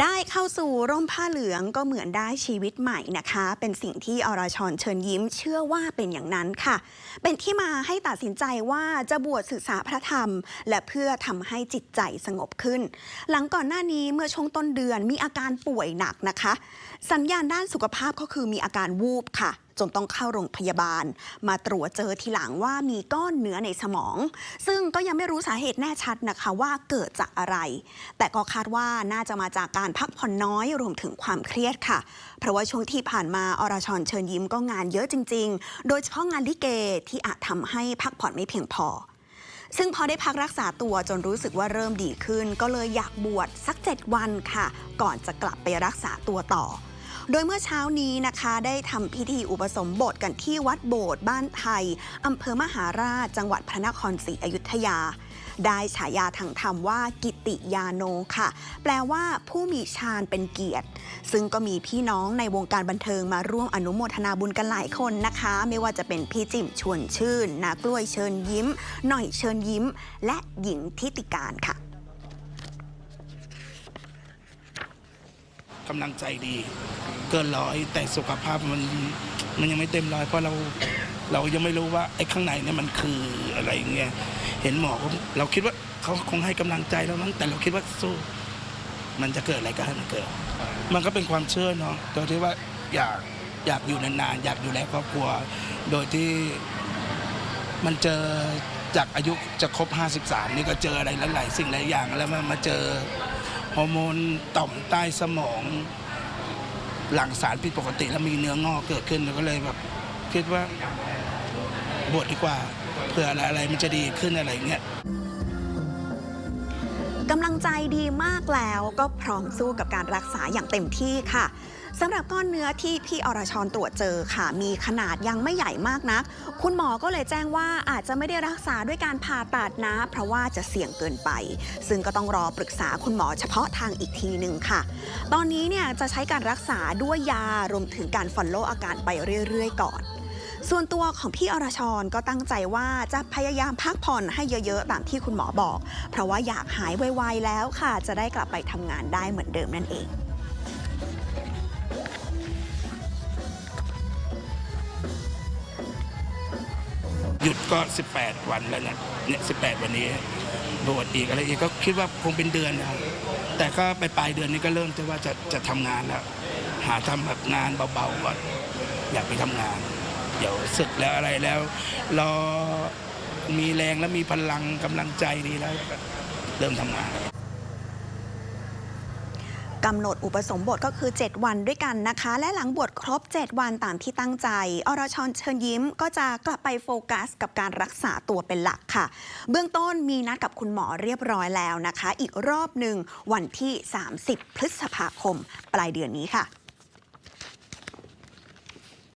ได้เข้าสู่ร่มผ้าเหลืองก็เหมือนได้ชีวิตใหม่นะคะ เป็นสิ่งที่อรชรเชิญยิ้ม เชื่อว่าเป็นอย่างนั้นค่ะ เป็นที่มาให้ตัดสินใจว่าจะบวชศึกษาพระธรรม และเพื่อทำให้จิตใจสงบขึ้น หลังก่อนหน้านี้เมื่อช่วงต้นเดือนมีอาการป่วยหนักนะคะ สัญญาณด้านสุขภาพก็คือมีอาการวูบค่ะจนต้องเข้าโรงพยาบาล มาตรวจเจอทีหลังว่ามีก้อนเนื้อในสมอง ซึ่งก็ยังไม่รู้สาเหตุแน่ชัดนะคะว่าเกิดจากอะไร แต่ก็คาดว่าน่าจะมาจากการพักผ่อนน้อยรวมถึงความเครียดค่ะ เพราะว่าช่วงที่ผ่านมาอรชรเชิญยิ้มก็งานเยอะจริง ๆ โดยเฉพาะงานลิเกที่อาจทำให้พักผ่อนไม่เพียงพอซึ่งพอได้พักรักษาตัวจนรู้สึกว่าเริ่มดีขึ้น ก็เลยอยากบวชสัก 7 วันค่ะ ก่อนจะกลับไปรักษาตัวต่อ โดยเมื่อเช้านี้นะคะได้ทำพิธีอุปสมบทกันที่วัดโบสถ์บ้านไทยอำเภอมหาราช จังหวัดพระนครศรีอยุธยา ได้ฉายาทางธรรมว่ากิติยาโนค่ะ แปลว่าผู้มีฌานเป็นเกียรติ ซึ่งก็มีพี่น้องในวงการบันเทิงมาร่วมอนุโมทนาบุญกันหลายคนนะคะ ไม่ว่าจะเป็นพี่จิมชวนชื่น นากล้วยเชิญยิ้ม หน่อยเชิญยิ้ม และหญิงทิติการค่ะกำลังใจดี เกินร้อยแต่สุขภาพมันมันยังไม่เต็มร้อยเพราะเราเรายังไม่รู้ว่าไอ้ข้างในเนี่ยมันคืออะไรอย่างเงี้ยเห็นหมอกเราคิดว่าเขาคงให้กำลังใจเรามั้งแต่เราคิดว่าสู้ มันจะเกิดอะไรก็ให้มันเกิด มันก็เป็นความเชื่อเนาะโดยที่ว่าอยากอยากอยู่นานๆอยากดูแลครอบครัว โดยที่มันเจอจากอายุจะครบ 53 นี่ก็เจออะไรหลายๆสิ่งหลายอย่างแล้วมามาเจอฮอร์โมนต่อมใต้สมอง หลั่งสารผิดปกติแล้วมีเนื้องอกเกิดขึ้นเราก็เลยแบบคิดว่าบวชดีกว่าเผื่ออะไรอะไรมันจะดีขึ้นอะไรอย่างเงี้ย กำลังใจดีมากแล้วก็พร้อมสู้กับการรักษาอย่างเต็มที่ค่ะสำหรับก้อนเนื้อที่พี่อรชรตรวจเจอค่ะ มีขนาดยังไม่ใหญ่มากนัก คุณหมอก็เลยแจ้งว่าอาจจะไม่ได้รักษาด้วยการผ่าตัดนะ เพราะว่าจะเสี่ยงเกินไป ซึ่งก็ต้องรอปรึกษาคุณหมอเฉพาะทางอีกทีหนึ่งค่ะ ตอนนี้เนี่ยจะใช้การรักษาด้วยยารวมถึงการฟอลโล่อาการไปเรื่อยๆ ก่อน ส่วนตัวของพี่อรชรก็ตั้งใจว่าจะพยายามพักผ่อนให้เยอะๆ ตามที่คุณหมอบอก เพราะว่าอยากหายไวๆแล้วค่ะ จะได้กลับไปทำงานได้เหมือนเดิมนั่นเองหยุดก็ 18 วันแล้วนะเนี่ย18 วันนี้บวชอีกอะไรอีกก็คิดว่าคงเป็นเดือนนะแต่ก็ไปปลายเดือนนี้ก็เริ่มจะว่าจะจะทำงานแล้ว หาทำแบบงานเบาๆก่อนอยากไปทำงาน เดี๋ยวศึกแล้วอะไรแล้วรอมีแรงแล้วมีพลังกำลังใจดีแล้วเริ่มทำงานกำหนดอุปสมบทก็คือ 7 วันด้วยกันนะคะ และหลังบวชครบ 7 วันตามที่ตั้งใจ อรชรเชิญยิ้มก็จะกลับไปโฟกัส กับการรักษาตัวเป็นหลักค่ะ เบื้องต้นมีนัดกับคุณหมอเรียบร้อยแล้วนะคะ อีกรอบหนึ่งวันที่ 30 พฤษภาคม ปลายเดือนนี้ค่ะ